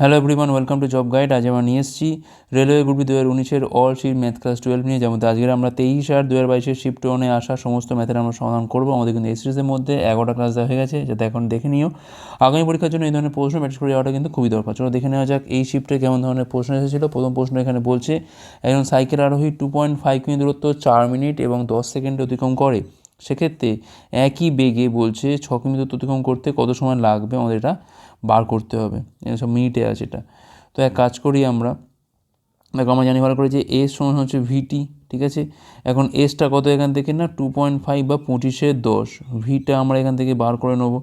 Hello everyone welcome to job guide আজ আমরা নিয়ে এসেছি রেলওয়ে গ্রুপ দু হাজার উনিশের all sheet math class twelve নিয়ে যেমন আজকের আমরা তেইশ আর দু হাজার বাইশের শিফট ওয়ানে আসা সমস্ত ম্যাথের আমরা সমাধান করব। আমাদের কিন্তু এই মধ্যে এগারোটা ক্লাস দেওয়া হয়ে গেছে, যাতে এখন দেখে নিও। আগামী পরীক্ষার জন্য এই ধরনের প্রশ্ন ম্যাট্রিক করে যাওয়াটা কিন্তু খুবই দরকার। চলো দেখে নেওয়া যাক এই শিফটে কেমন ধরনের প্রশ্ন এসেছিল। প্রথম প্রশ্ন এখানে বলছে, একজন সাইকেল আরোহী টু পয়েন্ট ফাইভ কিমি দূরত্ব, চার মিনিট এবং দশ সেকেন্ডে অতিক্রম করে। সেক্ষেত্রে একই বেগে বলছে ছ দূরত্ব অতিক্রম করতে কত সময় লাগবে আমাদের এটা বার করতে হবে। সব মিনিটে আছে এটা। তো এক কাজ করি আমরা। দেখো আমরা জানি ভালো করে যে এস সমান হচ্ছে ভিটি ঠিক আছে? এখন এসটা কত এখান থেকে না? টু পয়েন্ট ফাইভ বা পঁচিশে দশ। ভিটা আমরা এখান থেকে বার করে নেব।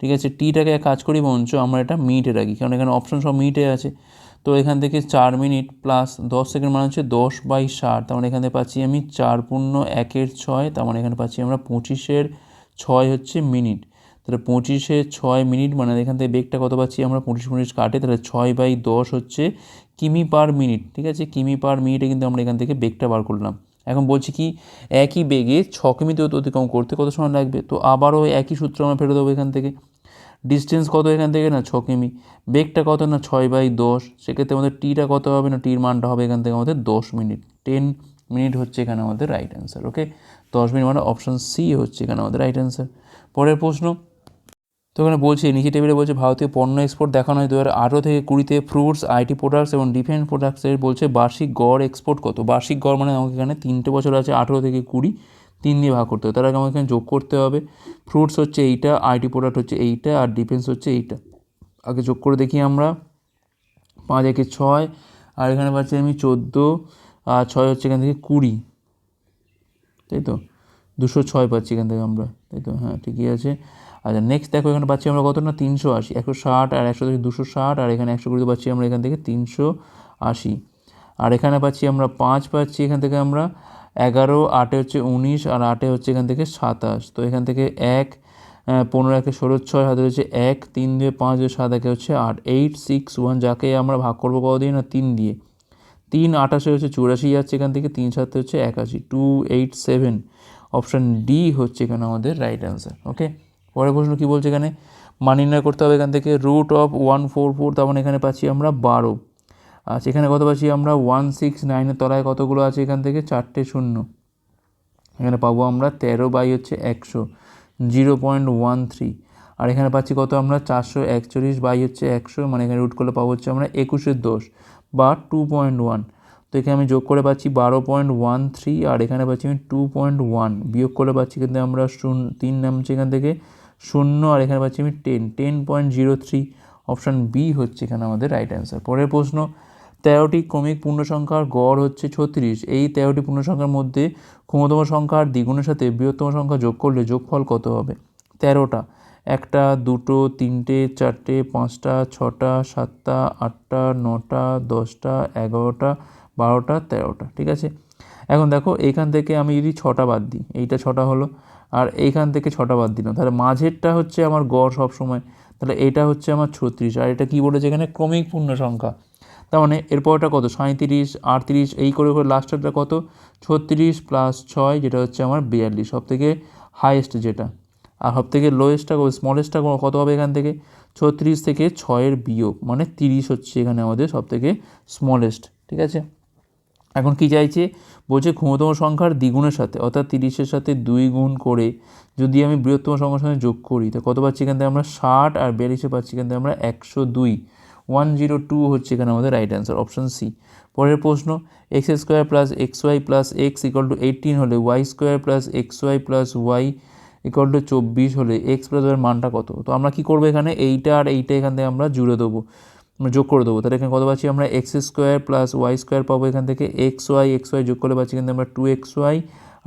ঠিক আছে? টিটাকে এক কাজ করি বঞ্চ আমরা এটা মিনিটে রাখি। কারণ এখানে অপশন সব মিনিটে আছে। তো এখান থেকে চার মিনিট প্লাস দশ সেকেন্ড মানে হচ্ছে দশ বাই ষাট। তার মানে এখান পাচ্ছি আমি চার পূর্ণ একের ছয়, তার মানে এখানে পাচ্ছি আমরা পঁচিশের ছয় হচ্ছে মিনিট। তাহলে পঁচিশে ছয় মিনিট মানে এখান থেকে বেগটা কত পাচ্ছি আমরা? পঁচিশ মিনিট কাটে, তাহলে ছয় বাই দশ হচ্ছে কিমি পার মিনিট ঠিক আছে? কিমি পার মিনিটে কিন্তু আমরা এখান থেকে বেগটা বার করলাম। এখন বলছি কি, একই বেগে ছ কিমি দূরত্ব অতিক্রম করতে কত সময় লাগবে? তো আবারও একই সূত্র আমরা ফেরত দেবো এখান থেকে। ডিস্টেন্স কত এখান থেকে না? ছ কিমি। বেগটা কত না? ছয় বাই দশ। সেক্ষেত্রে আমাদের টিটা কত হবে না? টির মানটা হবে এখান থেকে আমাদের দশ মিনিট। টেন মিনিট হচ্ছে এখানে আমাদের রাইট অ্যান্সার ওকে দশ মিনিট মানে অপশান সি হচ্ছে এখানে আমাদের রাইট অ্যান্সার পরের প্রশ্ন। তো এখানে বলছে, নিচে টেবিলে বলছে, ভারতীয় পণ্য এক্সপোর্ট দেখানো হয় দু হাজার আঠেরো থেকে কুড়িতে ফ্রুটস আইটি প্রোডাক্টস এবং ডিফেন্স প্রোডাক্টসের বলছে বার্ষিক গড় এক্সপোর্ট কত? বার্ষিক গড় মানে আমাকে এখানে তিনটে বছর আছে, আঠেরো থেকে কুড়ি। তিন দিয়ে ভাগ করতে হবে। তার আগে আমাকে এখানে যোগ করতে হবে। ফ্রুটস হচ্ছে এইটা আইটি প্রোডাক্ট হচ্ছে এইটা, আর ডিফেন্স হচ্ছে এইটা। আগে যোগ করে দেখি আমরা। পাঁচ, একে ছয়, আর এখানে পাচ্ছি আমি চোদ্দ, আর ছয় হচ্ছে এখান থেকে কুড়ি। তাই তো? দুশো ছয় পাচ্ছি এখান থেকে আমরা। তাই তো? হ্যাঁ ঠিকই আছে। আচ্ছা নেক্সট দেখো, এখানে পাচ্ছি আমরা কত না? তিনশো আশি। একশো ষাট, আর একশো থেকে দুশো ষাট, আর এখানে একশো কুড়িতে পাচ্ছি আমরা এখান থেকে তিনশো আশি। আর এখানে পাচ্ছি আমরা পাঁচ পাচ্ছি এখান থেকে আমরা। এগারো, আটে হচ্ছে উনিশ আর আটে হচ্ছে এখান থেকে সাতাশ। তো এখান থেকে এক পনেরো, একে ষোলো, ছয় হাতে হচ্ছে এক, তিন দিয়ে পাঁচ, দিয়ে সাত, একে হচ্ছে আট এইট সিক্স ওয়ান যাকে আমরা ভাগ করব কত দিয়ে না, তিন দিয়ে। তিন, আঠাশে হচ্ছে চুরাশি যাচ্ছে এখান থেকে, তিন সাথে হচ্ছে একাশি two eight seven option D হচ্ছে এখানে আমাদের রাইট অ্যান্সার ওকে পরের প্রশ্ন কী বলছে এখানে? মান নির্ণয় করতে হবে এখান থেকে root of one four four তার মানে এখানে পাচ্ছি আমরা বারো। আচ্ছা এখানে কত পাচ্ছি আমরা? ওয়ান সিক্স নাইনের তলায় কতগুলো আছে এখান থেকে? চারটে শূন্য। এখানে পাবো আমরা তেরো বাই হচ্ছে একশো, জিরো পয়েন্ট ওয়ান থ্রি। আর এখানে পাচ্ছি কত আমরা? চারশো একচল্লিশ বাই হচ্ছে একশো মানে এখানে রুট করলে পাবো হচ্ছে আমরা একুশের দশ বা টু পয়েন্ট ওয়ান তো এখানে আমি যোগ করে পাচ্ছি বারো পয়েন্ট ওয়ান থ্রি, আর এখানে পাচ্ছি আমি টু পয়েন্ট ওয়ান বিয়োগ করে পাচ্ছি কিন্তু আমরা শূন্য, তিন নামছি এখান থেকে শূন্য, আর এখানে পাচ্ছি আমি ten ten point zero three option B হচ্ছে এখানে আমাদের রাইট অ্যান্সার পরের প্রশ্ন তেরোটি ক্রমিক পূর্ণ সংখ্যার গড় হচ্ছে ছত্রিশ। এই তেরোটি পূর্ণসংখ্যার মধ্যে ক্ষমতম সংখ্যার দ্বিগুণের সাথে বৃহত্তম সংখ্যা যোগ করলে যোগফল কত হবে? তেরোটা। একটা, দুটো, তিনটে, চারটে, পাঁচটা, ছটা, সাতটা, আটটা, নটা, দশটা, এগারোটা, বারোটা, তেরোটা। ঠিক আছে? এখন দেখো এইখান থেকে আমি যদি ছটা বাদ দিই, এইটা ছটা হলো, আর এইখান থেকে ছটা বাদ দিলাম, তাহলে মাঝেরটা হচ্ছে আমার গড় সবসময়, তাহলে এটা হচ্ছে আমার ছত্রিশ, আর এটা কী বলেছে এখানে? ক্রমিক পূর্ণ সংখ্যা তার মানে এরপরটা কত? সাঁত্রিশ আটত্রিশ, এই করে করে লাস্টেরটা কত? ছত্রিশ প্লাস ছয়, যেটা হচ্ছে আমার বিয়াল্লিশ সব থেকে হাইয়েস্ট যেটা। আর সব থেকে লোয়েস্টটা স্মলেস্টটা কত হবে এখান থেকে? ছত্রিশ থেকে ছয়ের বিয়োগ মানে তিরিশ হচ্ছে এখানে আমাদের সব থেকে স্মলেস্ট ঠিক আছে? এখন কি চাইছে? বলছে ক্ষমতম সংখ্যার দ্বিগুণের সাথে, অর্থাৎ তিরিশের সাথে দুই গুণ করে যদি আমি বৃহত্তম সংখ্যার সঙ্গে যোগ করি, তো কত পাচ্ছি এখান থেকে আমরা? ষাট, আর বিয়াল্লিশে পাচ্ছি এখান থেকে আমরা একশো দুই। ওয়ান জিরো টু হচ্ছে এখানে আমাদের রাইট অ্যান্সার অপশান সি পরের প্রশ্ন x square plus x y plus x equal to eighteen হলে y square plus x y plus y equal to চব্বিশ হলে এক্স প্লাস ওয়াইয়ের মানটা কত? তো আমরা কী করব এখানে? এইটা আর এইটা এখান থেকে আমরা জুড়ে দেবো যোগ করে দেবো। তাহলে এখানে কত পাচ্ছি আমরা? X square plus y square পাবো এখান থেকে। এক্স ওয়াই এক্স ওয়াই যোগ করে পাচ্ছি কিন্তু আমরা টু এক্স ওয়াই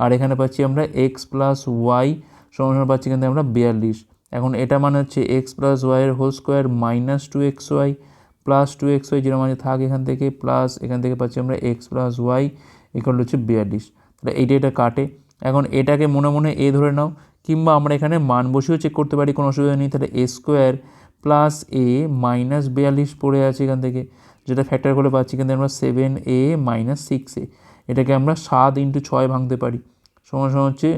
আর এখানে পাচ্ছি আমরা এক্স প্লাস ওয়াই সমান পাচ্ছি কিন্তু আমরা বিয়াল্লিশ। এখন এটা মানে হচ্ছে এক্স প্লাস ওয়াইয়ের whole square minus two x y plus two x y যেটা মানে থাক এখান থেকে প্লাস এখান থেকে পাচ্ছি আমরা এক্স প্লাস ওয়াই ইকুয়াল হচ্ছে বিয়াল্লিশ তাহলে এইটা এটা কাটে। এখন এটাকে মনে মনে এ ধরে নাও, কিংবা আমরা এখানে মান বসেও চেক করতে পারি, কোনো অসুবিধা নেই। তাহলে a square plus a minus বিয়াল্লিশ পড়ে আছে এখান থেকে। যেটা ফ্যাক্টর করে পাচ্ছি কিন্তু আমরা seven a minus six a এটাকে আমরা সাত ইন্টু ছয় ভাঙতে পারি। সমান হচ্ছে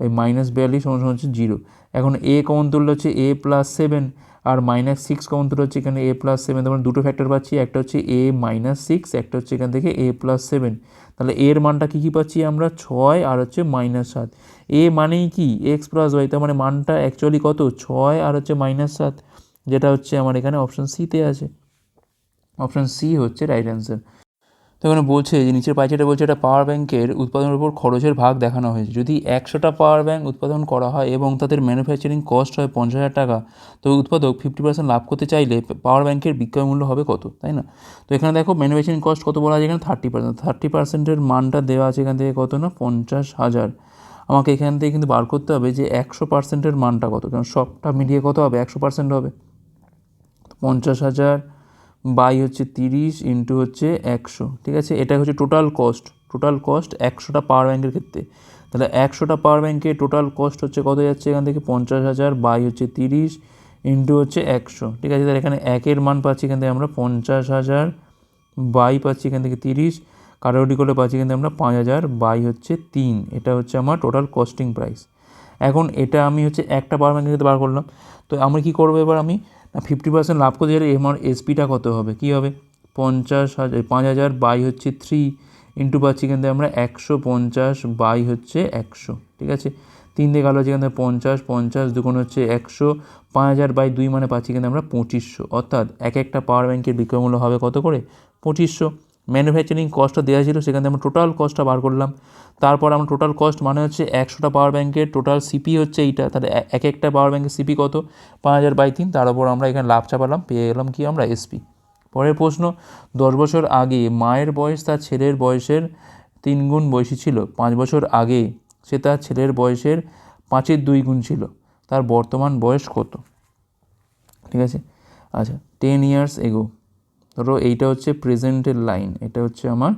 এই মাইনাস বিয়াল্লিশ সমান সমান হচ্ছে জিরো এখন এ কমন তুললে হচ্ছে এ প্লাস সেভেন আর মাইনাস সিক্স কমন তুলে হচ্ছে এখানে এ প্লাস সেভেন তখন দুটো ফ্যাক্টর পাচ্ছি, একটা হচ্ছে এ মাইনাস সিক্স একটা হচ্ছে এখান থেকে এ প্লাস সেভেন তাহলে এর মানটা কী কী পাচ্ছি আমরা? ছয় আর হচ্ছে মাইনাস সাত। এ মানেই কি? এক্স প্লাস ওয়াই তার মানে মানটা অ্যাকচুয়ালি কত? ছয় আর হচ্ছে মাইনাস সাত, যেটা হচ্ছে আমার এখানে অপশান সিতে আছে। অপশান সি হচ্ছে রাইট অ্যান্সার তো এখানে বলছে যে নিচের পাইচাটা বলছে এটা পাওয়ার ব্যাংকের উৎপাদনের উপর খরচের ভাগ দেখানো হয়েছে। যদি একশোটা পাওয়ার ব্যাংক উৎপাদন করা হয় এবং তাদের ম্যানুফ্যাকচারিং কস্ট হয় পঞ্চাশ হাজার টাকা তবে উৎপাদক ফিফটি পার্সেন্ট লাভ করতে চাইলে পাওয়ার ব্যাংকের বিক্রয় মূল্য হবে কত, তাই না? তো এখানে দেখো ম্যানুফ্যাকচারিং কস্ট কত বলা আছে এখানে? থার্টি পার্সেন্ট থার্টি পার্সেন্টের মানটা দেওয়া আছে এখান থেকে কত না? পঞ্চাশ হাজার। আমাকে এখান থেকে কিন্তু বার করতে হবে যে একশো পার্সেন্টের মানটা কত, কারণ সবটা মিলিয়ে কত হবে? একশো পার্সেন্ট হবে। পঞ্চাশ হাজার বাই হচ্ছে তিরিশ ইন্টু হচ্ছে একশো, ঠিক আছে? এটা হচ্ছে টোটাল কস্ট টোটাল কস্ট একশোটা পাওয়ার ব্যাঙ্কের ক্ষেত্রে। তাহলে একশোটা পাওয়ার ব্যাঙ্কে টোটাল কস্ট হচ্ছে কত যাচ্ছে এখান থেকে? পঞ্চাশ হাজার, বাই হচ্ছে তিরিশ ইন্টু হচ্ছে একশো, ঠিক আছে? তাহলে এখানে একের মান পাচ্ছি এখান থেকে আমরা পঞ্চাশ হাজার, বাই পাচ্ছি এখান থেকে তিরিশ কাটাকুটি করলে পাচ্ছি থেকে আমরা পাঁচ হাজার, বাই হচ্ছে তিন, এটা হচ্ছে আমার টোটাল কস্টিং প্রাইস এখন এটা আমি হচ্ছে একটা পাওয়ার ব্যাঙ্কের ক্ষেত্রে বার করলাম। তো আমরা কী করব এবার আমি? না ফিফটি পার্সেন্ট লাভ করতে গেলে আমার এসপিটা কত হবে? কী হবে? পঞ্চাশ হাজার পাঁচ হাজার বাই হচ্ছে থ্রি ইন্টু পাচ্ছি থেকে আমরা একশো পঞ্চাশ বাই হচ্ছে একশো, ঠিক আছে? তিন দিয়ে গেল হচ্ছে থেকে পঞ্চাশ পঞ্চাশ দুগুণ হচ্ছে একশো, পাঁচ হাজার বাই দুই মানে পাচ্ছি কিন্তু আমরা পঁচিশশো, অর্থাৎ এক একটা পাওয়ার ব্যাংকের বিক্রয় মূল্য হবে কত করে? পঁচিশশো। ম্যানুফ্যাকচারিং কস্টটা দেওয়া ছিল, সেখান থেকে আমরা টোটাল কস্টটা বার করলাম। তারপর আমরা টোটাল কস্ট মানে হচ্ছে একশোটা পাওয়ার ব্যাংকের টোটাল সিপি হচ্ছে এইটা, তাহলে এক একটা পাওয়ার ব্যাংকের সিপি কত? পাঁচ হাজার বাই তিন, তার উপর আমরা এখানে লাভ চাপালাম, পেয়ে গেলাম কি আমরা এসপি পরের প্রশ্ন, দশ বছর আগে মায়ের বয়স তার ছেলের বয়সের তিন গুণ বয়সী ছিল, পাঁচ বছর আগে সে তার ছেলের বয়সের পাঁচের দুই গুণ ছিল, তার বর্তমান বয়স কত? ঠিক আছে? আচ্ছা টেন ইয়ার্স এগো ধরো এইটা হচ্ছে প্রেজেন্টের লাইন এটা হচ্ছে আমার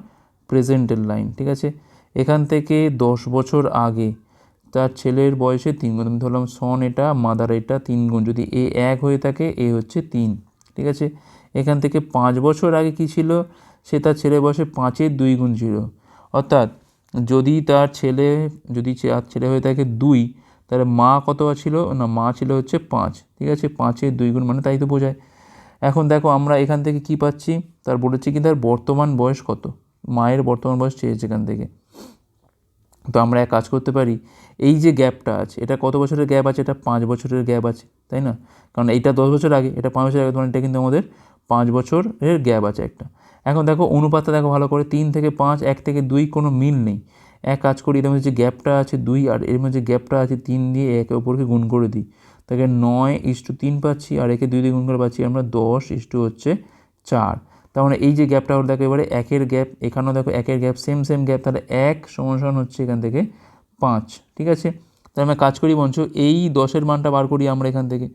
প্রেজেন্টের লাইন ঠিক আছে? এখান থেকে দশ বছর আগে তার ছেলের বয়সে তিন গুণ, আমি ধরলাম সন এটা মাদার এটা তিন গুণ, যদি এ এক হয়ে থাকে, এ হচ্ছে তিন, ঠিক আছে? এখান থেকে পাঁচ বছর আগে কি ছিল? সে তার ছেলের বয়সে পাঁচের দুই গুণ ছিল। অর্থাৎ যদি তার ছেলে, যদি আর ছেলে হয়ে থাকে দুই, তাহলে মা কত ছিল? না, মা ছিল হচ্ছে পাঁচ, ঠিক আছে? পাঁচের দুই গুণ মানে তাই তো বোঝায়। এখন দেখো আমরা এখান থেকে কি পাচ্ছি? তার বলেছি কি, তার বর্তমান বয়স কত? মায়ের বর্তমান বয়স চেয়েছে এখান থেকে। তো আমরা এক কাজ করতে পারি, এই যে গ্যাপটা আছে, এটা কত বছরের গ্যাপ আছে? এটা পাঁচ বছরের গ্যাপ আছে, তাই না? কারণ এইটা দশ বছর আগে, এটা পাঁচ বছর আগে মানে এটা কিন্তু আমাদের পাঁচ বছরের গ্যাপ আছে একটা। এখন দেখো অনুপাতটা দেখো ভালো করে, তিন থেকে পাঁচ, এক থেকে দুই কোনো মিল নেই। এক কাজ করি, এর মধ্যে যে গ্যাপটা আছে দুই, আর এর মধ্যে যে গ্যাপটা আছে তিন দিয়ে একে অপরকে গুণ করে দিই। তাকে নয় ইস্টু তিন পাচ্ছি আর একে দুই দিয়ে গুণ করে পাচ্ছি আমরা দশ ইস্টু হচ্ছে চার। তার মানে এই যে গ্যাপটা দেখো, এবারে একের গ্যাপ, এখানেও দেখো একের গ্যাপ সেম সেম গ্যাপ তাহলে এক সমান হচ্ছে এখান থেকে পাঁচ, ঠিক আছে? তাহলে আমরা কাজ করি বঞ্চ, এই দশের মানটা বার করি আমরা এখান থেকে।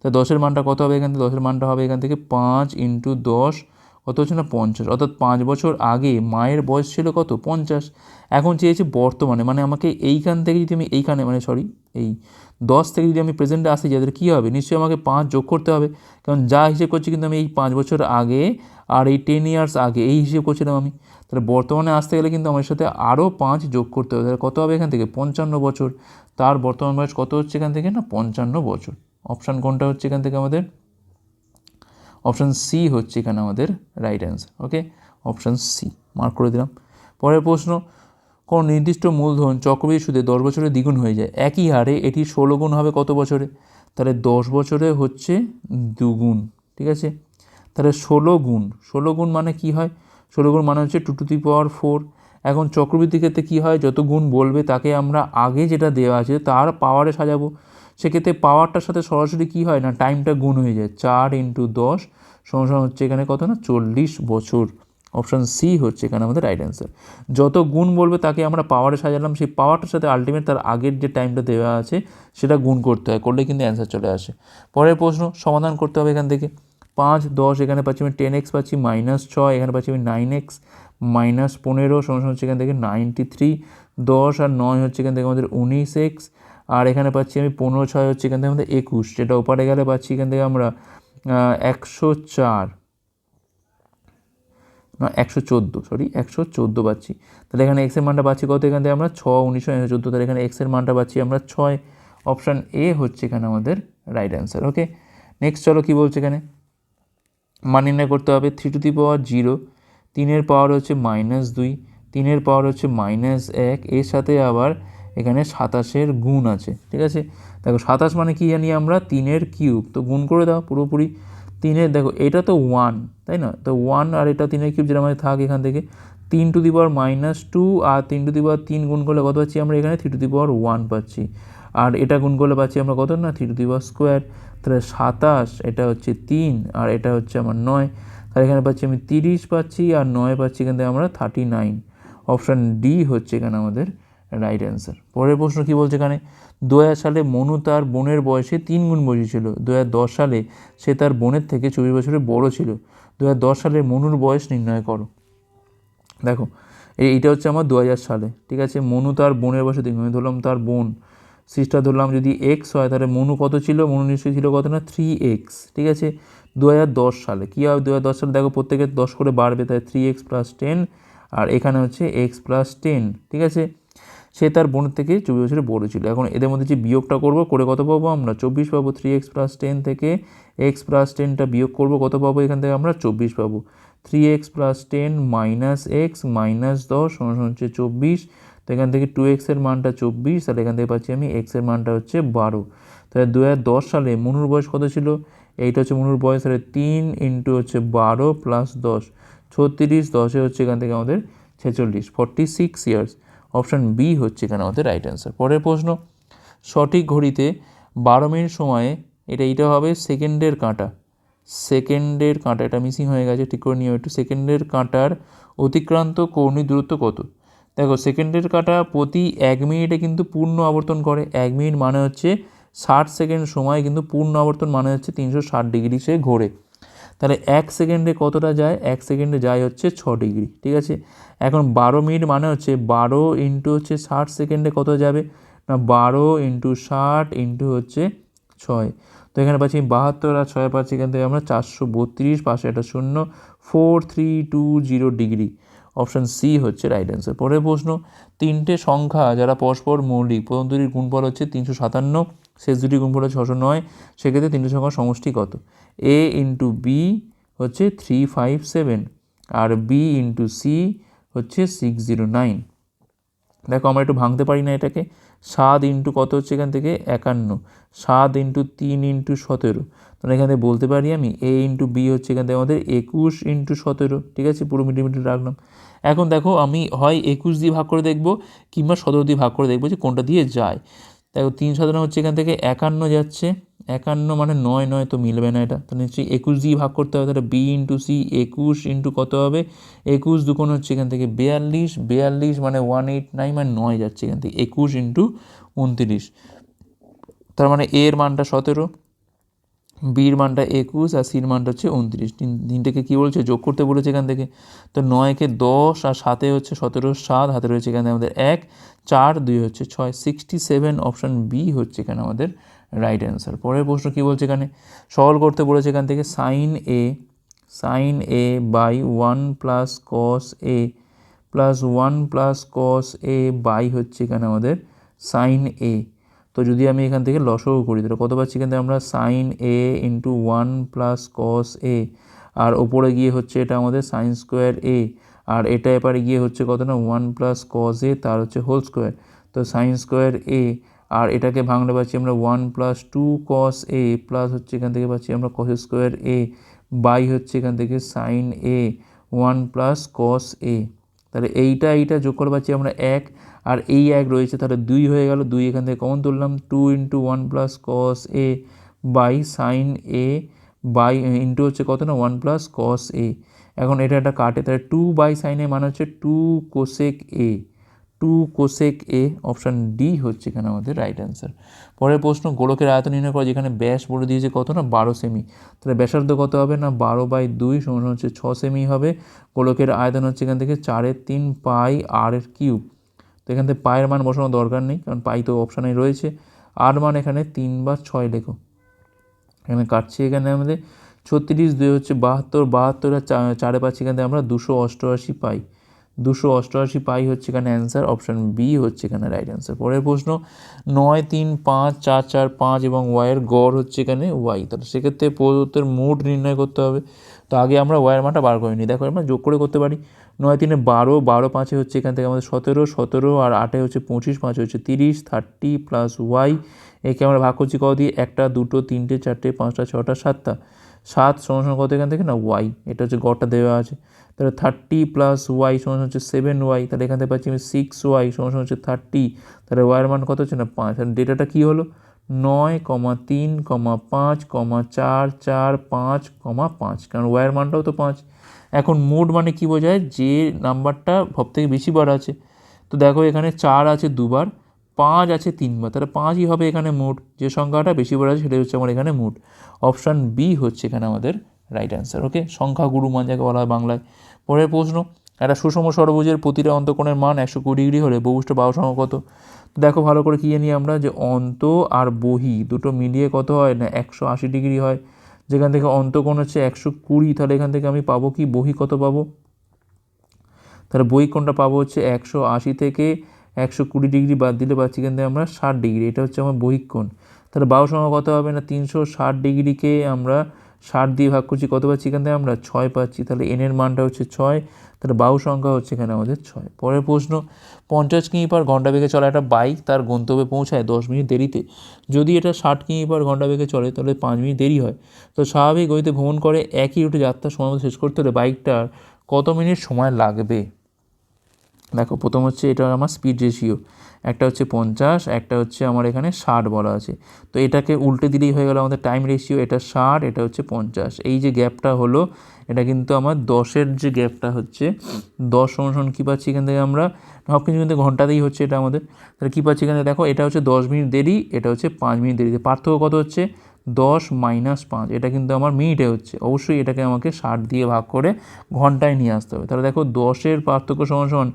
তা দশের মানটা কত হবে এখান থেকে? দশের মানটা হবে এখান থেকে পাঁচ ইন্টু দশ কত হচ্ছে না পঞ্চাশ? অর্থাৎ পাঁচ বছর আগে মায়ের বয়স ছিল কত? পঞ্চাশ। এখন চেয়েছি বর্তমানে মানে আমাকে এইখান থেকে যদি আমি এইখানে মানে সরি এই দশ থেকে যদি আমি প্রেজেন্টে আসি, যাদের কী হবে? নিশ্চয়ই আমাকে পাঁচ যোগ করতে হবে। কারণ যা হিসেব করছি কিন্তু আমি এই পাঁচ বছর আগে আর এই টেন ইয়ার্স আগে, এই হিসেব করছিলাম আমি। তাহলে বর্তমানে আসতে গেলে কিন্তু আমার সাথে আরও পাঁচ যোগ করতে হবে। তাহলে কত হবে এখান থেকে? পঞ্চান্ন বছর। তার বর্তমান বয়স কত হচ্ছে এখান থেকে না? পঞ্চান্ন বছর। অপশান কোনটা হচ্ছে এখান থেকে আমাদের? অপশান সি হচ্ছে এখানে আমাদের right answer okay option C mark করে দিলাম। পরের প্রশ্ন, কোনো নির্দিষ্ট মূলধন চক্রবৃদ্ধি সুদে দশ বছরে দ্বিগুণ হয়ে যায়? একই হারে এটি ষোলো গুণ হবে কত বছরে? তাহলে দশ বছরে হচ্ছে দুগুণ, ঠিক আছে? তাহলে ষোলো গুণ ষোলো গুণ মানে কি হয়? ষোলো গুণ মানে হচ্ছে two to the power four এখন চক্রবৃদ্ধি ক্ষেত্রে কী হয়? যত গুণ বলবে তাকে আমরা আগে যেটা দেওয়া আছে তার পাওয়ারে সাজাবো। সেক্ষেত্রে পাওয়ারটার সাথে সরাসরি কী হয় না? টাইমটা গুণ হয়ে যায়। চার ইন্টু দশ সমান হচ্ছে এখানে কত না? চল্লিশ বছর। অপশান সি হচ্ছে এখানে আমাদের রাইট অ্যান্সার যত গুণ বলবে তাকে আমরা পাওয়ারে সাজালাম। সেই পাওয়ারটার সাথে আলটিমেট তার আগের যে টাইমটা দেওয়া আছে, সেটা গুণ করতে হয়। করলে কিন্তু অ্যান্সার চলে আসে। পরের প্রশ্ন, সমাধান করতে হবে এখান থেকে। পাঁচ, দশ, এখানে পাচ্ছি আমি টেন এক্স পাচ্ছি মাইনাস ছয়, এখানে পাচ্ছি আমি নাইন এক্স মাইনাস পনেরো, সমান হচ্ছে এখান থেকে নাইনটি থ্রি দশ আর নয় হচ্ছে এখান থেকে আমাদের উনিশ এক্স আর এখানে পাচ্ছি আমি পনেরো ছয় হচ্ছে এখান থেকে আমাদের একুশ, যেটা ওপারে গেলে পাচ্ছি এখান থেকে আমরা একশো চার। না, একশো চোদ্দ সরি একশো চোদ্দ পাচ্ছি। তাহলে এখানে এক্সের মানটা পাচ্ছি কত? এখান থেকে আমরা ছ উনিশশো একশো চোদ্দ। তাহলে এখানে এক্সের মানটা পাচ্ছি আমরা ছয়। অপশান এ হচ্ছে এখানে আমাদের রাইট অ্যান্সার ওকে নেক্সট চলো কী বলছে এখানে? মান নির্ণয় করতে হবে three to the power zero তিনের পাওয়ার হচ্ছে মাইনাস দুই, তিনের পাওয়ার হচ্ছে মাইনাস এক। এর সাথে আবার এখানে সাতাশের গুণ আছে, ঠিক আছে? দেখো, সাতাশ মানে কি জানি আমরা? তিনের কিউব। তো গুণ করে দাও পুরোপুরি। তিনের, দেখো, এটা তো ওয়ান তাই না? তো ওয়ান আর এটা তিনের কিউব যেটা আমাদের থাক এখান থেকে। তিন to the power minus two আর তিন টু দি পাওয়ার তিন গুণ করলে কত পাচ্ছি আমরা এখানে? Three to the power one পাচ্ছি। আর এটা গুণ করলে পাচ্ছি আমরা কত? না three to the power square তাহলে সাতাশ, এটা হচ্ছে তিন আর এটা হচ্ছে আমার নয়। তাহলে এখানে পাচ্ছি আমি তিরিশ পাচ্ছি আর নয় পাচ্ছি এখান থেকে আমরা থার্টি নাইন অপশান ডি হচ্ছে এখানে আমাদের রাইট অ্যান্সার পরের প্রশ্ন কী বলছে এখানে? দু হাজার সালে মনু তার বোনের বয়সে তিন গুণ বেশি ছিল। দু হাজার দশ সালে সে তার বোনের থেকে চব্বিশ বছরের বড় ছিল। দু দশ সালে মনুর বয়স নির্ণয় করো। দেখো, এই- এইটা হচ্ছে আমার দু হাজার সালে, ঠিক আছে? মনু তার বোনের বয়সে তিন আমি ধরলাম তার বোন। সিস্টার ধরলাম যদি এক্স হয় তাহলে মনু কত ছিল? মনু নিশ্চয়ই ছিল কত না? থ্রি এক্স ঠিক আছে? দু দশ সালে। কী হবে দু দশ সালে দেখো প্রত্যেকের দশ করে বাড়বে তাই থ্রি এক্স প্লাস টেন আর এখানে হচ্ছে এক্স প্লাস টেন ঠিক আছে? সে তার বোনের থেকে চব্বিশ বছরের বড় ছিল। এখন এদের মধ্যে যে বিয়োগটা করব, করে কত পাবো আমরা? চব্বিশ পাবো থ্রি এক্স প্লাস টেন থেকে এক্স প্লাস টেনটা বিয়োগ করব, কত পাবো এখান থেকে আমরা? চব্বিশ পাবো। Three x plus ten minus x minus দশ হচ্ছে চব্বিশ। তো এখান থেকে টু এক্সের মানটা চব্বিশ, তাহলে এখান থেকে পাচ্ছি আমি এক্সের মানটা হচ্ছে বারো। তাহলে দু হাজার দশ সালে মনুর বয়স কত ছিল? এইটা হচ্ছে মনুর বয়স, তাহলে তিন ইন্টু হচ্ছে বারো প্লাস দশ। ছত্রিশ, দশে হচ্ছে এখান থেকে আমাদের ছেচল্লিশ forty six years option B হচ্ছে এখানে আমাদের রাইট অ্যান্সার পরের প্রশ্ন, সঠিক ঘড়িতে বারো মিনিট সময়ে এটা এইটা হবে সেকেন্ডের কাঁটা। সেকেন্ডের কাঁটা, এটা মিসিং হয়ে গেছে, ঠিক করে নিও একটু। সেকেন্ডের কাঁটার অতিক্রান্ত কৌণিক দূরত্ব কত? দেখো, সেকেন্ডের কাঁটা প্রতি এক মিনিটে কিন্তু পূর্ণ আবর্তন করে। এক মিনিট মানে হচ্ছে ষাট সেকেন্ড সময় কিন্তু পূর্ণ আবর্তন মানে হচ্ছে তিনশো ষাট ডিগ্রি সে ঘোরে। তাহলে এক সেকেন্ডে কতটা যায়? এক সেকেন্ডে যায় হচ্ছে ছ ডিগ্রি, ঠিক আছে? এখন বারো মিনিট মানে হচ্ছে বারো ইন্টু হচ্ছে ষাট সেকেন্ডে কত যাবে? না, বারো ইন্টু ষাট ইন্টু হচ্ছে ছয়। তো এখানে পাচ্ছি বাহাত্তর আর ছয় পাচ্ছি এখান থেকে আমরা চারশো বত্রিশ, পাশে একটা শূন্য four three two zero degree option C হচ্ছে রাইট অ্যান্সার পরের প্রশ্ন, তিনটে সংখ্যা যারা পরস্পর মৌলিক, প্রথম দুটির গুণফল হচ্ছে তিনশো সাতান্ন, শেষ দুটি গুণফল হচ্ছে ছশো নয়, সেক্ষেত্রে তিনটে সংখ্যার সমষ্টি কত? এ ইন্টু বি হচ্ছে থ্রি ফাইভ সেভেন আর বি ইন্টু সি হচ্ছে সিক্স জিরো নাইন দেখো আমরা একটু ভাঙতে পারি না এটাকে। সাত ইন্টু কত হচ্ছে এখান থেকে? একান্ন। সাত ইন্টু তিন ইন্টু সতেরো। তাহলে এখান থেকে বলতে পারি আমি এ ইন্টু বি হচ্ছে এখান থেকে আমাদের একুশ ইন্টু সতেরো। ঠিক আছে? পুরো মিডিল মিডিল রাখলাম। এখন দেখো আমি হয় একুশ দিয়ে ভাগ করে দেখব কিংবা সতেরো দিয়ে ভাগ করে দেখব যে কোনটা দিয়ে যায়। দেখো তিন সাধারণ হচ্ছে এখান থেকে একান্ন যাচ্ছে। একান্ন মানে নয় নয় তো মিলবে না এটা। তো নিশ্চয়ই একুশ দিয়ে ভাগ করতে হবে, তাহলে বি ইন্টু সি একুশ ইন্টু কত হবে? একুশ দুকোণ হচ্ছে এখান থেকে বিয়াল্লিশ। বিয়াল্লিশ মানে ওয়ান এইট নাইন মানে নয় যাচ্ছে এখান থেকে। একুশ ইন্টু উনত্রিশ। তার মানে এর মানটা সতেরো। বির মানটা একুশ আর সির মানটা হচ্ছে উনত্রিশ। তিন তিনটেকে কী বলছে? যোগ করতে বলেছে এখান থেকে। তো নয়কে দশ আর সাতে হচ্ছে সতেরো, সাত হাতে রয়েছে এখানে আমাদের এক, চার, দুই হচ্ছে ছয়। সিক্সটি সেভেন অপশান বি হচ্ছে এখানে আমাদের রাইট অ্যান্সার পরের প্রশ্ন কী বলছে এখানে? সরল করতে বলেছে এখান থেকে sine A sine A by one plus cos A plus one plus cos A by হচ্ছে এখানে আমাদের সাইন এ তো যদি আমি এখান থেকে লসও করি, তাহলে কত পাচ্ছি এখান থেকে আমরা? Sine A into one plus cos A আর ওপরে গিয়ে হচ্ছে এটা আমাদের সাইন স্কোয়ার এ আর এটা এপারে গিয়ে হচ্ছে কত না? ওয়ান প্লাস কস এ তার হচ্ছে হোল স্কোয়ার তো সাইন স্কোয়ার এ আর এটাকে ভাঙলে পাচ্ছি আমরা one plus two cos A plus হচ্ছে এখান থেকে পাচ্ছি আমরা কস স্কোয়ার এ বাই হচ্ছে এখান থেকে sine A one plus cos A তাহলে এইটা এইটা যোগ করে পাচ্ছি আমরা এক, আর এই এক রয়েছে, তাহলে দুই হয়ে গেল, দুই এখান থেকে কমন তুললাম two into one plus cos A by sine A by into হচ্ছে কত না ওয়ান প্লাস কস এ এখন এটা একটা কাটে, তাহলে টু বাই সাইন এ মানে হচ্ছে two cosec A two cosec A option D হচ্ছে এখানে আমাদের রাইট অ্যান্সার পরের প্রশ্ন, গোলকের আয়তন নির্ণয় করা যেখানে ব্যাস বলে দিয়েছে কত না? বারো সেমি তাহলে ব্যাসার্ধ কত হবে না? বারো বাই দুই সমান হচ্ছে ছ সেমি হবে। গোলকের আয়তন হচ্ছে এখান থেকে চারের তিন পাই আর এর কিউব। তো এখান থেকে পায়ের মান বসানোর দরকার নেই, কারণ পাই তো অপশানে রয়েছে। আর মান এখানে তিন বা ছয় লেখো। এখানে কাটছি এখানে আমাদের। ছত্রিশ দুই হচ্ছে বাহাত্তর বাহাত্তর চারে পাচ্ছি এখান থেকে আমরা দুশো অষ্টআশি পাই। দুশো অষ্টআশি পাই হচ্ছে এখানে অ্যান্সার অপশান বি হচ্ছে এখানে রাইট অ্যান্সার পরের প্রশ্ন, নয় তিন পাঁচ চার চার পাঁচ এবং ওয়াইয়ের গড় হচ্ছে এখানে ওয়াই তাহলে সেক্ষেত্রে প্রদত্তের মোট নির্ণয় করতে হবে। তো আগে আমরা ওয়াইয়ের মানটা বার করে নিই। দেখো আমরা যোগ করে করতে পারি। নয় তিনে বারো বারো পাঁচে হচ্ছে এখান থেকে আমাদের সতেরো সতেরো আর আটে হচ্ছে পঁচিশ, পাঁচে হচ্ছে তিরিশ থার্টি প্লাস ওয়াই একে আমরা ভাগ করছি কত দিয়ে? একটা, দুটো, তিনটে, চারটে, পাঁচটা, ছটা, সাতটা। সাত সমান কত এখান থেকে? না ওয়াই এটা হচ্ছে গড়টা দেওয়া আছে। তাহলে থার্টি প্লাস ওয়াই সমান হচ্ছে সেভেন ওয়াই তাহলে এখান থেকে পাচ্ছি আমি সিক্স ওয়াই সমান হচ্ছে থার্টি তাহলে ওয়াইয়ের মান কত হচ্ছে না পাঁচ, তাহলে ডেটাটা কী হলো? নয় কমা তিন কমা পাঁচ কমা চার চার পাঁচ কমা পাঁচ, কারণ ওয়াইয়ের মানটাও তো পাঁচ। এখন মোড মানে কী বোঝায়? যে নাম্বারটা সব থেকে বেশি বার আছে। তো দেখো এখানে চার আছে দুবার, পাঁচ আছে তিনবার, তাহলে পাঁচই হবে এখানে মোট। যে সংখ্যাটা বেশি বার আছে সেটাই হচ্ছে আমার এখানে মোট। অপশান বি হচ্ছে এখানে আমাদের রাইট অ্যান্সার ওকে সংখ্যা গুরু মান যাকে বলা হয় বাংলায়। পরের প্রশ্ন, একটা সুষম সর্বভুজের প্রতিটা অন্তকোণের মান একশো কুড়ি ডিগ্রি হলে বহুষ্ঠ বাহু সংখ্যা কত দেখো ভালো করে কী জানি আমরা যে অন্ত আর বহি দুটো মিলিয়ে কত হয় না একশো আশি ডিগ্রি হয়। যেখান থেকে অন্তকোণ হচ্ছে একশো কুড়ি, তাহলে এখান থেকে আমি পাবো কি? বহি কত পাবো? তাহলে বই কোণটা পাবো হচ্ছে একশো আশি থেকে একশো কুড়ি ডিগ্রি বাদ দিলে পাচ্ছি কিন্তু আমরা ষাট ডিগ্রি, এটা হচ্ছে আমার বহিকোণ। তাহলে বাহু সংখ্যা কত হবে না? তিনশো ষাট ডিগ্রিকে আমরা ষাট দিয়ে ভাগ করছি, কত পাচ্ছি এখান থেকে আমরা ছয় পাচ্ছি। তাহলে এনের মানটা হচ্ছে ছয়, তাহলে বাহু সংখ্যা হচ্ছে এখানে আমাদের ছয়। পরের প্রশ্ন, পঞ্চাশ কিমি পার ঘণ্টা বেগে চলা একটা বাইক তার গন্তব্যে পৌঁছায় দশ মিনিট দেরিতে। যদি এটা ষাট কিমি পার ঘণ্টা বেগে চলে, তাহলে পাঁচ মিনিট দেরি হয়। তো স্বাভাবিক গতিতে ভ্রমণ করে একই রুটে যাত্রা সময় শেষ করতে হলে বাইকটার কত মিনিট সময় লাগবে? দেখো, প্রথম হচ্ছে এটা আমার স্পিড রেশিও একটা হচ্ছে পঞ্চাশ, একটা হচ্ছে আমার এখানে ষাট বলা আছে। তো এটাকে উল্টে দিলেই হয়ে গেল আমাদের টাইম রেশিও এটা ষাট, এটা হচ্ছে পঞ্চাশ। এই যে গ্যাপটা হলো, এটা কিন্তু আমার দশের যে গ্যাপটা হচ্ছে, দশ সমান কী পাচ্ছি এখান থেকে আমরা? সব কিছু কিন্তু ঘন্টাতেই হচ্ছে এটা আমাদের। তাহলে কী পাচ্ছি এখানে দেখো, এটা হচ্ছে দশ মিনিট দেরি, এটা হচ্ছে পাঁচ মিনিট দেরিতে। পার্থক্য কত হচ্ছে? দশ মাইনাস পাঁচ। এটা কিন্তু আমার মিনিটে হচ্ছে। অবশ্যই এটাকে আমাকে ষাট দিয়ে ভাগ করে ঘন্টায় নিয়ে আসতে হবে। তাহলে দেখো, দশের পার্থক্য সমান সমান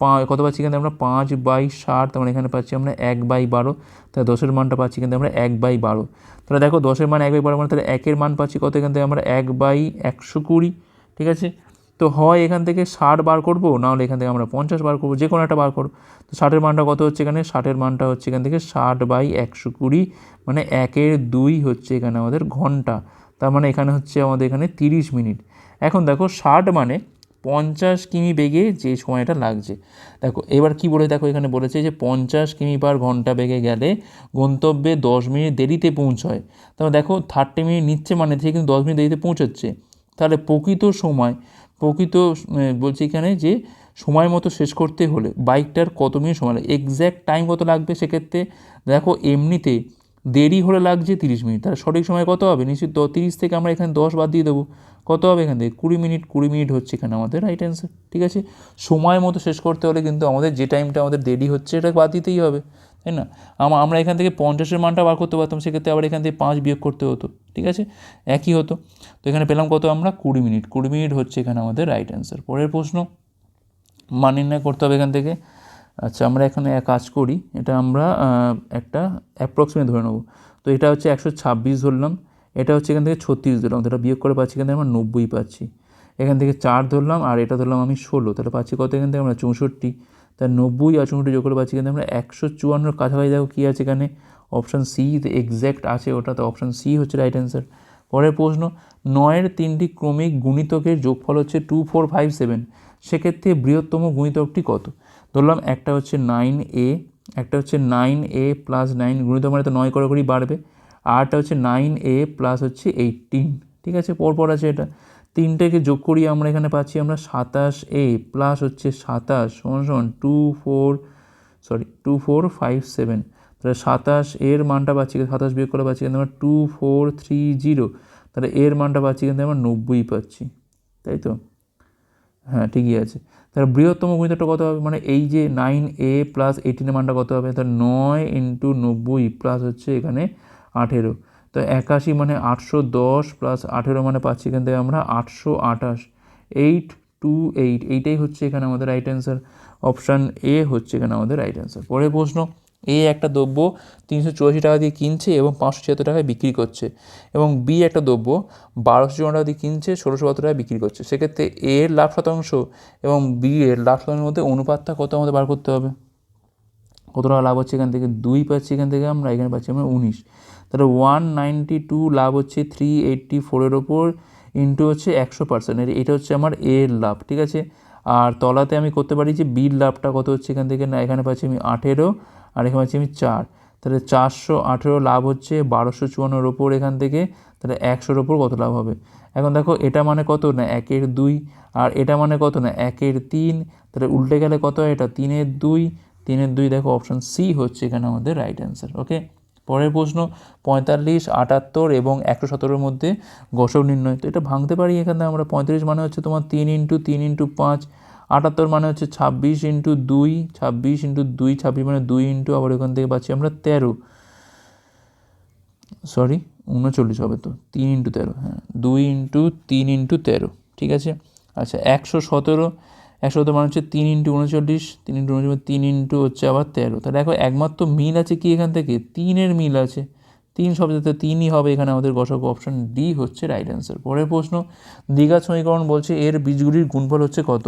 পা, কত পাচ্ছি কিন্তু আমরা? পাঁচ বাই ষাট, তার মানে এখানে পাচ্ছি আমরা এক বাই বারো। তাহলে দশের মানটা পাচ্ছি কিন্তু আমরা এক বাই বারো। তাহলে দেখো, দশের মান এক বাই বারো মানে তাহলে একের মান পাচ্ছি কত এখান থেকে আমরা? এক বাই একশো কুড়ি, ঠিক আছে? তো হয় এখান থেকে ষাট বার করব নাহলে এখান থেকে আমরা পঞ্চাশ বার করব যে কোনো একটা বার করব। তো ষাটের মানটা কত হচ্ছে এখানে? ষাটের মানটা হচ্ছে এখান থেকে ষাট বাই একশো কুড়ি মানে একের দুই হচ্ছে এখানে আমাদের ঘণ্টা। তার মানে এখানে হচ্ছে আমাদের এখানে তিরিশ মিনিট। এখন দেখো, ষাট মানে পঞ্চাশ কিমি বেগে যে সময়টা লাগছে। দেখো, এবার কি বলে, দেখো এখানে বলেছে যে পঞ্চাশ কিমি পার ঘণ্টা বেগে গেলে গন্তব্যে দশ মিনিট দেরিতে পৌঁছয়। তাহলে দেখো থার্টি মিনিট নিচ্ছে মানে সে কিন্তু দশ মিনিট দেরিতে পৌঁছচ্ছে। তাহলে প্রকৃত সময়, প্রকৃত বলছি এখানে যে সময় মতো শেষ করতে হলে বাইকটার কত মিনিট সময় লাগে? এক্স্যাক্ট টাইম কত লাগবে সেক্ষেত্রে? দেখো, এমনিতে দেরি হলে লাগছে তিরিশ মিনিট। তাহলে সঠিক সময় কত হবে? নিশ্চিত তিরিশ থেকে আমরা এখানে দশ বাদ দিয়ে দেবো। কত হবে এখান থেকে? কুড়ি মিনিট কুড়ি মিনিট হচ্ছে এখানে আমাদের রাইট অ্যান্সার ঠিক আছে? সময় মতো শেষ করতে হলে কিন্তু আমাদের যে টাইমটা আমাদের দেরি হচ্ছে, এটা বাদ দিতেই হবে, তাই না? আমরা এখান থেকে পঞ্চাশের মানটা বার করতে পারতাম, সেক্ষেত্রে আবার এখান থেকে পাঁচ বিয়োগ করতে হতো, ঠিক আছে? একই হতো। তো এখানে পেলাম কত আমরা? কুড়ি মিনিট কুড়ি মিনিট হচ্ছে এখানে আমাদের রাইট অ্যান্সার পরের প্রশ্ন, মান নির্ণয় করতে হবে এখান থেকে। আচ্ছা আমরা এখানে এক কাজ করি, এটা আমরা একটা অ্যাপ্রক্সিমেট ধরে নেব। তো এটা হচ্ছে একশো ছাব্বিশ ধরলাম। এটা হচ্ছে এখান থেকে ছত্রিশ ধরলাম এটা বিয়োগ করে পাচ্ছি এখান থেকে আমরা নব্বই পাচ্ছি। এখান থেকে চার ধরলাম আর এটা ধরলাম আমি ষোলো, তাহলে পাচ্ছি কত এখান থেকে? আমরা চৌষট্টি। তার নব্বই আর চৌষট্টি যোগ করে পাচ্ছি কিন্তু আমরা একশো চুয়ান্নর কাছাকাছি। দেখো কী আছে এখানে? অপশান সি এক্স্যাক্ট আছে ওটা, তো অপশান সি হচ্ছে রাইট অ্যান্সার পরের প্রশ্ন, নয়ের তিনটি ক্রমিক গুণিতকের যোগফল হচ্ছে টু ফোর ফাইভ সেভেন সেক্ষেত্রে বৃহত্তম গুণিতকটি কত? ধরলাম একটা হচ্ছে নাইন এ একটা হচ্ছে নাইন এ প্লাস নাইন গুণিতক মানে তো নয় করে করেই বাড়বে। আরটা হচ্ছে নাইন এ প্লাস হচ্ছে এইটিন ঠিক আছে? পরপর আছে এটা। তিনটেকে যোগ করিয়ে আমরা এখানে পাচ্ছি আমরা সাতাশ এ প্লাস হচ্ছে সাতাশ, সমান সমান two four sorry two four five seven তাহলে সাতাশ এর মানটা পাচ্ছি সাতাশ বিয়োগ করে পাচ্ছি কিন্তু আমরা টু ফোর থ্রি জিরো তাহলে এর মানটা পাচ্ছি কিন্তু আমরা নব্বই পাচ্ছি, তাই তো? হ্যাঁ ঠিকই আছে। তাহলে বৃহত্তম গুণিতকটা কত হবে? মানে এই যে নাইন এ প্লাস এইটিনের মানটা কত হবে? তাহলে নয় ইন্টু নব্বই প্লাস হচ্ছে এখানে আঠেরো। তো একাশি মানে আটশো দশ প্লাস আঠেরো মানে পাচ্ছি এখান থেকে আমরা আটশো আঠাশ। এইট টু এইট এইটাই হচ্ছে এখানে আমাদের রাইট অ্যান্সার অপশান এ হচ্ছে এখানে আমাদের রাইট অ্যান্সার পরের প্রশ্ন এ একটা দ্রব্য তিনশো চুরাশি টাকা দিয়ে কিনছে এবং পাঁচশো ছিয়াত্তর টাকায় বিক্রি করছে এবং বি একটা দ্রব্য বারোশো চুয়ান্ন টাকা দিয়ে কিনছে, ষোলোশো বাহাত্তর টাকায় বিক্রি করছে। সেক্ষেত্রে এ এর লাভ শতাংশ এবং বি এর লাভ শতাংশের মধ্যে অনুপাতটা কত আমাদের বার করতে হবে? কত টাকা লাভ হচ্ছে এখান থেকে? দুই পাচ্ছি এখান থেকে আমরা, এখানে পাচ্ছি আমরা উনিশ। তাহলে ওয়ান নাইনটি টু লাভ হচ্ছে থ্রি এইট্টি ফোরের ওপর ইন্টু হচ্ছে একশো পার্সেন্ট এটা হচ্ছে আমার এর লাভ, ঠিক আছে? আর তলাতে আমি করতে পারি যে বির লাভটা কত হচ্ছে এখান থেকে? না, এখানে পাচ্ছি আমি আঠেরো, আর এখানে পাচ্ছি আমি চার। তাহলে চারশো আঠেরো লাভ হচ্ছে বারোশো চুয়ান্নর ওপর এখান থেকে। তাহলে একশোর ওপর কত লাভ হবে? এখন দেখো, এটা মানে কত? না, একের দুই, আর এটা মানে কত? না, একের তিন। তাহলে উল্টে গেলে কত এটা? তিনের দুই তিনের দুই দেখো অপশান সি হচ্ছে এখানে আমাদের রাইট অ্যান্সার ওকে পরের প্রশ্ন, পঁয়তাল্লিশ, আটাত্তর এবং একশো সতেরোর মধ্যে গসক নির্ণয়। তো এটা ভাঙতে পারি এখানে আমরা, পঁয়তাল্লিশ মানে হচ্ছে তোমার তিন ইন্টু তিন ইন্টু পাঁচ, আটাত্তর মানে হচ্ছে ছাব্বিশ ইন্টু দুই, ছাব্বিশ ইন্টু দুই, ছাব্বিশ মানে দুই ইন্টু আবার ওখান থেকে পাচ্ছি আমরা তেরো। সরি, উনচল্লিশ হবে তো, তিন ইন্টু তেরো হ্যাঁ দুই ইন্টু তিন ইন্টু তেরো, ঠিক আছে? আচ্ছা একশো সতেরো একশো তো মানে হচ্ছে তিন ইন্টু উনচল্লিশ, তিন ইন্টু উনচল্লিশ তিন ইন্টু হচ্ছে আবার তেরো। তাহলে দেখো একমাত্র মিল আছে কি এখান থেকে? তিনের মিল আছে। তিন শব্দতে তিনই হবে এখানে আমাদের গসক অপশন ডি হচ্ছে রাইট অ্যান্সার পরের প্রশ্ন, দীঘা সমীকরণ বলছে এর বীজগুলির গুণফল হচ্ছে কত?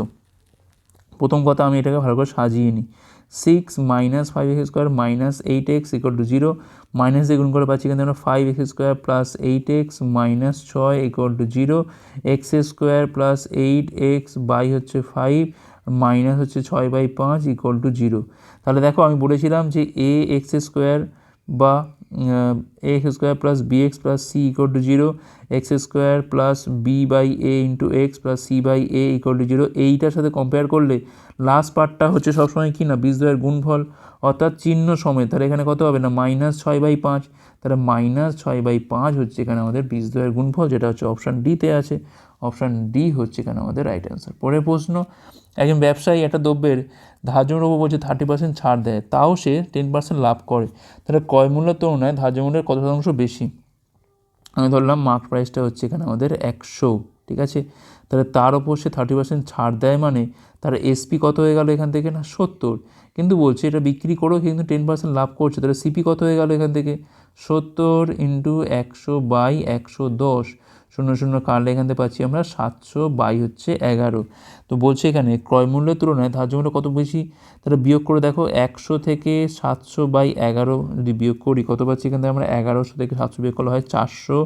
প্রথম কথা আমি এটাকে ভালো করে সাজিয়ে নিই। Six minus five x square minus eight x equal to zero minus দিয়ে গুণ করে পাচ্ছি এখানে আমরা five x square plus eight x minus ছয় equal to zero x square plus eight x by হচ্ছে ফাইভ মাইনাস হচ্ছে ছয় বাই পাঁচ ইকুয়াল টু জিরো তাহলে দেখো আমি বলেছিলাম যে এ এক্স স্কোয়ার বা x square plus B x plus C equal to zero x square plus B by A into x plus C by A equal to zero এইটার সাথে compare করলে last পার্টটা হচ্ছে সবসময় কি না বীজদ্বয়ের গুণফল, অর্থাৎ চিহ্ন সময় তাহলে এখানে কত হবে না মাইনাস ছয় বাই পাঁচ। তাহলে মাইনাস ছয় বাই পাঁচ হচ্ছে এখানে আমাদের বীজদ্বয়ের গুণফল, যেটা হচ্ছে অপশান ডিতে আছে। অপশান ডি হচ্ছে এখানে আমাদের রাইট অ্যান্সার পরের প্রশ্ন, একজন ব্যবসায়ী একটা দ্রব্যের ধার্য মূল্য বলছে থার্টি পার্সেন্ট ছাড় দেয়, তাও সে টেন পার্সেন্ট লাভ করে। তাহলে ক্রয় মূল্যের তুলনায় ধার্য মূল্যের কত শতাংশ বেশি? আমি ধরলাম মার্ক প্রাইসটা হচ্ছে এখানে আমাদের একশো। ঠিক আছে? তাহলে তার ওপর সে থার্টি পার্সেন্ট ছাড় দেয় মানে তার এসপি কত হয়ে গেল এখান থেকে না? সত্তর। কিন্তু বলছে এটা বিক্রি করেও কিন্তু টেন পার্সেন্ট লাভ করছে। তাহলে সিপি কত হয়ে গেল এখান থেকে? সত্তর ইন্টু একশো বাই একশো দশ। শূন্য শূন্য কাটলে এখান থেকে পাচ্ছি আমরা সাতশো বাই হচ্ছে এগারো। তো বলছে এখানে ক্রয় মূল্যের তুলনায় ধার্য মূল্য কত বেশি? তাহলে বিয়োগ করে দেখো, একশো থেকে সাতশো বাই এগারো যদি বিয়োগ করি, কত পাচ্ছি এখান থেকে আমরা? এগারোশো থেকে সাতশো বিয়োগ করলে হয় চারশো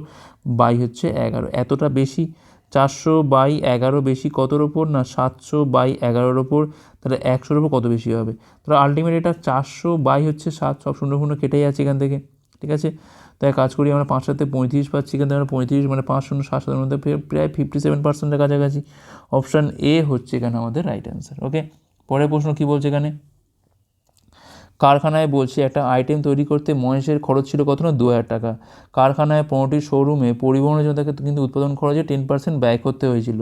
বাই হচ্ছে এগারো। এতটা বেশি চারশো বাই এগারো বেশি কতর ওপর না, সাতশো বাই এগারোর ওপর তাহলে একশোর ওপর কত বেশি হবে? তাহলে আলটিমেট এটা চারশো বাই হচ্ছে সাত, সব শূন্য শূন্য কেটেই আছে এখান থেকে। ঠিক আছে? তাই কাজ করি, আমরা পাঁচ সাথে পঁয়ত্রিশ পাচ্ছি, এখান থেকে আমরা পঁয়ত্রিশ মানে পাঁচ শূন্য সাত সাতের মধ্যে প্রায় ফিফটি সেভেন পার্সেন্টের কাছাকাছি। অপশান এ হচ্ছে এখানে আমাদের রাইট অ্যান্সার ওকে পরের প্রশ্ন কী বলছে এখানে? কারখানায় বলছে, একটা আইটেম তৈরি করতে মহেশের খরচ ছিল কত না? দু হাজার টাকা। কারখানায় পনেরোটি শোরুমে পরিবহনের জন্য তাকে কিন্তু উৎপাদন খরচে টেন পার্সেন্ট ব্যয় করতে হয়েছিল।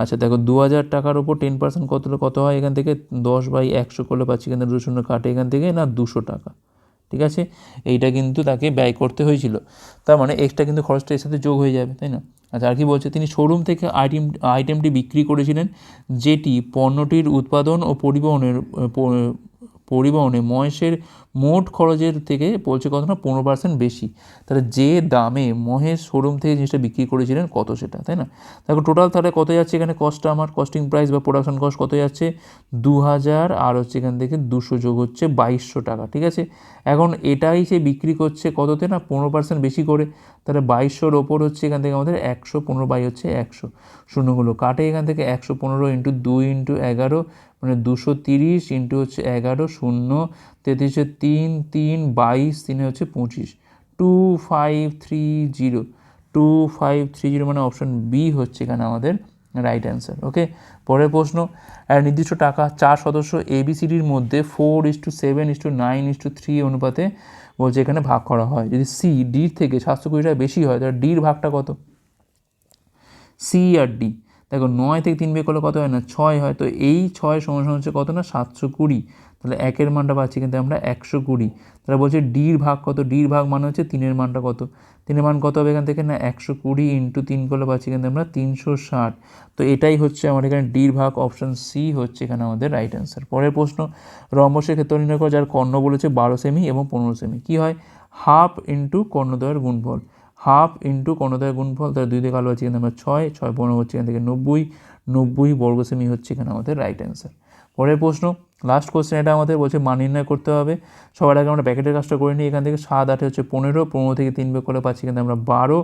আচ্ছা দেখো, দু হাজার টাকার ওপর টেন পার্সেন্ট কত কত হয় এখান থেকে? দশ বাই একশো করলে পাচ্ছি থেকে দুশো শূন্য কাটে এখান থেকে না দুশো টাকা। ঠিক আছে? এইটা কিন্তু তাকে ব্যয় করতে হয়েছিল। তার মানে এক্সট্রা কিন্তু খরচটা এর সাথে যোগ হয়ে যাবে, তাই না? আচ্ছা আর কি বলছে? তিনি শোরুম থেকে আইটেম আইটেমটি বিক্রি করেছিলেন, যেটি পণ্যটির উৎপাদন ও পরিবহনের পরিবহনে মহেশের মোট খরচের থেকে বলছে কত না, পনেরো পার্সেন্ট বেশি। তাহলে যে দামে মহেশ শোরুম থেকে জিনিসটা বিক্রি করেছিলেন, কত সেটা, তাই না? দেখো টোটাল তাহলে কত যাচ্ছে এখানে কস্টটা আমার? কস্টিং প্রাইস বা প্রোডাকশন কস্ট কত যাচ্ছে? দু হাজার আর হচ্ছে এখান থেকে দুশো যোগ হচ্ছে বাইশশো টাকা, ঠিক আছে? এখন এটাই সে বিক্রি করছে কততে না, পনেরো পার্সেন্ট বেশি করে। তাহলে বাইশশোর ওপর হচ্ছে এখান থেকে আমাদের একশো পনেরো বাই হচ্ছে একশো। শূন্যগুলো কাটে এখান থেকে একশো পনেরো ইন্টু দুই ইন্টু এগারো মানে দুশো তিরিশ ইন্টু হচ্ছে এগারো, শূন্য। তেত্রিশে তিন তিন, বাইশ, তিনে হচ্ছে পঁচিশ। Two, five, three, zero. Two, five, three, zero মানে অপশান বি হচ্ছে এখানে আমাদের রাইট অ্যান্সার ওকে পরের প্রশ্ন নির্দিষ্ট টাকা চার সদস্য এবিসিডির মধ্যে four is to seven is to nine is to three অনুপাতে বলছে এখানে ভাগ করা হয়। যদি সি ডির থেকে সাতশো কুড়ি টাকা বেশি হয়, তাহলে ডির ভাগটা কত? সি আর ডি দেখো নয় থেকে তিন বিয়ে করলে কত হয় না? ছয় হয়। তো এই ছয় সমান হচ্ছে কত না? সাতশো কুড়ি। তাহলে একের মানটা পাচ্ছি কিন্তু আমরা একশো কুড়ি। তাহলে বলছে ডির ভাগ কত? ডির ভাগ মানে হচ্ছে তিনের মানটা কত? তিনের মান কত হবে এখান থেকে না? একশো কুড়ি ইন্টু তিন করলে পাচ্ছি কিন্তু আমরা তিনশো ষাট। তো এটাই হচ্ছে আমার এখানে ডির ভাগ অপশান সি হচ্ছে এখানে আমাদের রাইট অ্যান্সার পরের প্রশ্ন, রম্বসের ক্ষেত্র নির্ণয় করা, যার কর্ণ বলেছে বারো সেমি এবং পনেরো সেমি। কী হয়? হাফ ইন্টু কর্ণদ্বয়ের গুণফল। হাফ ইন্টু কর্ণদ্বয়ের গুণফল, তাহলে দুই দিকে আলো হচ্ছে এখানে আমরা ছয় ছয় পনেরো হচ্ছে এখান থেকে নব্বই নব্বই বর্গ সেমি হচ্ছে এখানে আমাদের রাইট অ্যান্সার পরের প্রশ্ন লাস্ট কোশ্চেন এটা আমাদের বলছে মান নির্ণয় করতে হবে। সবার আগে আমরা প্যাকেটের কাজটা করে নিই, এখান থেকে সাত, আটে হচ্ছে পনেরো পনেরো থেকে তিন বের করে পাচ্ছি কিন্তু আমরা বারো।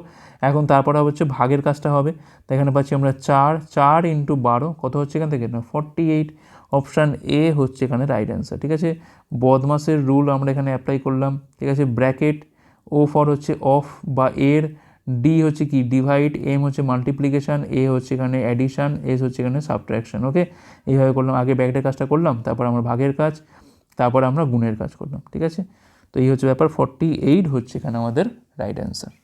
এখন তারপরে হচ্ছে ভাগের কাজটা হবে, তো এখানে পাচ্ছি আমরা চার চার ইন্টু বারো, কত হচ্ছে এখান থেকে? না ফর্টি এইট অপশান এ হচ্ছে এখানে রাইট অ্যান্সার ঠিক আছে? বদমাসের রুল আমরা এখানে অ্যাপ্লাই করলাম, ঠিক আছে? ব্র্যাকেট ও ফর হচ্ছে অফ বা এর ডি হচ্ছে কি? ডিভাইড এম হচ্ছে মাল্টিপ্লিকেশান এ হচ্ছে এখানে অ্যাডিশান এস হচ্ছে এখানে সাবট্র্যাকশন ওকে এইভাবে করলাম। আগে ব্যাগের কাজটা করলাম, তারপর আমরা ভাগের কাজ, তারপর আমরা গুণের কাজ করলাম, ঠিক আছে? তো এই হচ্ছে ব্যাপার। ফর্টি এইট হচ্ছে এখানে আমাদের রাইট অ্যান্সার